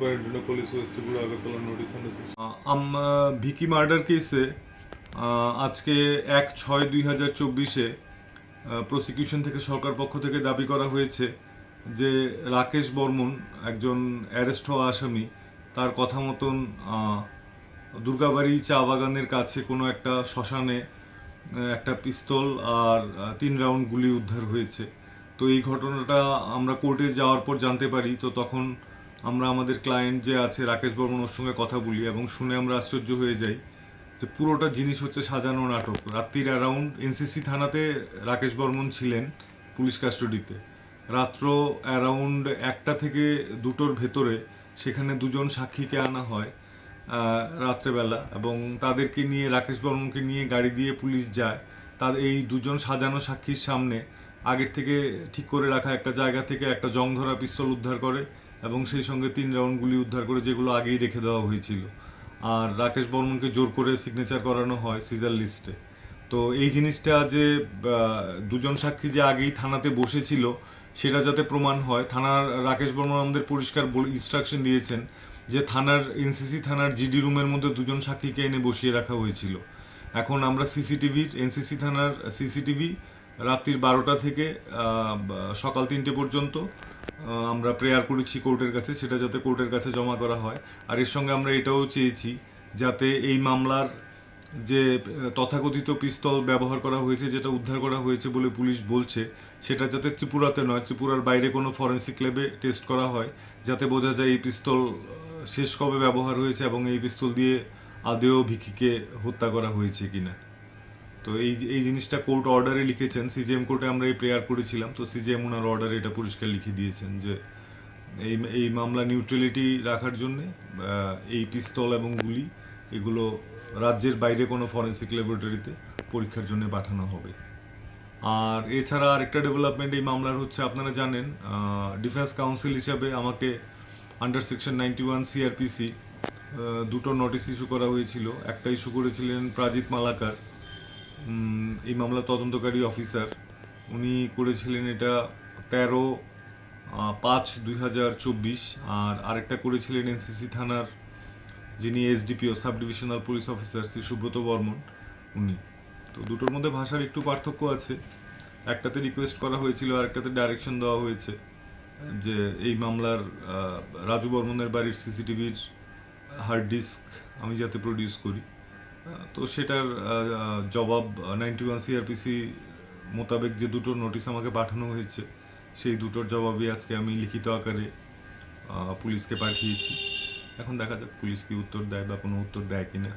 West Tripura Agartala notice under section. আম Vicky murder কেসে আজকে এক ছয় দুই হাজার চব্বিশে প্রসিকিউশন থেকে সরকার পক্ষ থেকে দাবি করা হয়েছে যে রাকেশ বর্মন একজন অ্যারেস্ট হওয়া আসামি, তার কথা মতন দুর্গাবাড়ি চা বাগানের কাছে কোনো একটা শ্মশানে একটা পিস্তল আর তিন রাউন্ড গুলি উদ্ধার হয়েছে তো এই ঘটনাটা আমরা কোর্টে যাওয়ার পর জানতে পারি, তো তখন আমরা আমাদের ক্লায়েন্ট যে আছে, রাকেশ বর্মন, ওর সঙ্গে কথা বলি এবং শুনে আমরা আশ্চর্য হয়ে যাই যে পুরোটা জিনিস হচ্ছে সাজানো নাটক। রাত্রির অ্যারাউন্ড এনসিসি থানাতে রাকেশ বর্মন ছিলেন পুলিশ কাস্টডিতে রাত্র অ্যারাউন্ড একটা থেকে দুটোর ভেতরে সেখানে দুজন সাক্ষীকে আনা হয় রাত্রেবেলা এবং তাদেরকে নিয়ে, রাকেশ বর্মনকে নিয়ে গাড়ি দিয়ে পুলিশ যায়। তার এই দুজন সাজানো সাক্ষীর সামনে আগের থেকে ঠিক করে রাখা একটা জায়গা থেকে একটা জং ধরা পিস্তল উদ্ধার করে এবং সেই সঙ্গে তিন রাউন্ডগুলি উদ্ধার করে যেগুলো আগেই রেখে দেওয়া হয়েছিল। আর রাকেশ বর্মনকে জোর করে সিগনেচার করানো হয় সিজার লিস্টে তো এই জিনিসটা যে দুজন সাক্ষী যে আগেই থানাতে বসেছিল, সেটা যাতে প্রমাণ হয়, থানার রাকেশ বর্মন আমাদের পরিষ্কার ইনস্ট্রাকশন দিয়েছেন যে থানার এনসিসি থানার জিডি রুমের মধ্যে দুজন সাক্ষীকে এনে বসিয়ে রাখা হয়েছিল। এখন আমরা সিসিটিভির এনসিসি থানার সিসিটিভি রাত্রির বারোটা থেকে সকাল তিনটে পর্যন্ত আমরা প্রেয়ার করেছি কোর্টের কাছে, সেটা যাতে কোর্টের কাছে জমা করা হয়। আর এর সঙ্গে আমরা এটাও চেয়েছি যাতে এই মামলার যে তথাকথিত পিস্তল ব্যবহার করা হয়েছে, যেটা উদ্ধার করা হয়েছে বলে পুলিশ বলছে, সেটা যাতে ত্রিপুরাতে নয়, ত্রিপুরার বাইরে কোনো ফরেন্সিক ল্যাবে টেস্ট করা হয়, যাতে বোঝা যায় এই পিস্তল শেষ কবে ব্যবহার হয়েছে এবং এই পিস্তল দিয়ে আদেও ভিকিকে হত্যা করা হয়েছে কিনা। তো এই এই জিনিসটা কোর্ট অর্ডারে লিখেছেন, সিজিএম কোর্টে আমরা এই প্রেয়ার করেছিলাম, তো সিজিএম ওনার অর্ডারে এটা পরিষ্কার লিখে দিয়েছেন যে এই এই মামলা নিউট্রালিটি রাখার জন্য এই পিস্তল এবং গুলি এগুলো রাজ্যের বাইরে কোনো ফরেন্সিক ল্যাবরেটরিতে পরীক্ষার জন্য পাঠানো হবে। আর এছাড়া আরেকটা ডেভেলপমেন্ট এই মামলার হচ্ছে, আপনারা জানেন ডিফেন্স কাউন্সিল হিসাবে আমাকে under section ninety one CrPC দুটো নোটিশ ইস্যু করা হয়েছিল। একটা ইস্যু করেছিলেন প্রাজিত মালাকার এই মামলার তদন্তকারী অফিসার। উনি করেছিলেন এটা তেরো পাঁচ দুই হাজার চব্বিশ, আর আরেকটা করেছিলেন এনসিসি থানার যিনি SDPO sub divisional police officer, Shri Subrata Barman, উনি। তো দুটোর মধ্যে ভাষার একটু পার্থক্য আছে। একটাতে রিকোয়েস্ট করা হয়েছিল আর একটাতে ডাইরেকশন দেওয়া হয়েছে যে এই মামলার রাজু বর্মনের বাড়ির সিসিটিভির হার্ড ডিস্ক আমি যাতে প্রডিউস করি। তো সেটার জবাব নাইনটি ওয়ান সিআরপিসি মোতাবেক যে দুটো নোটিশ আমাকে পাঠানো হয়েছে, সেই দুটোর জবাবই আজকে আমি লিখিত আকারে পুলিশকে পাঠিয়েছি। এখন দেখা যাক পুলিশ কি উত্তর দেয় বা কোনো উত্তর দেয় কিনা।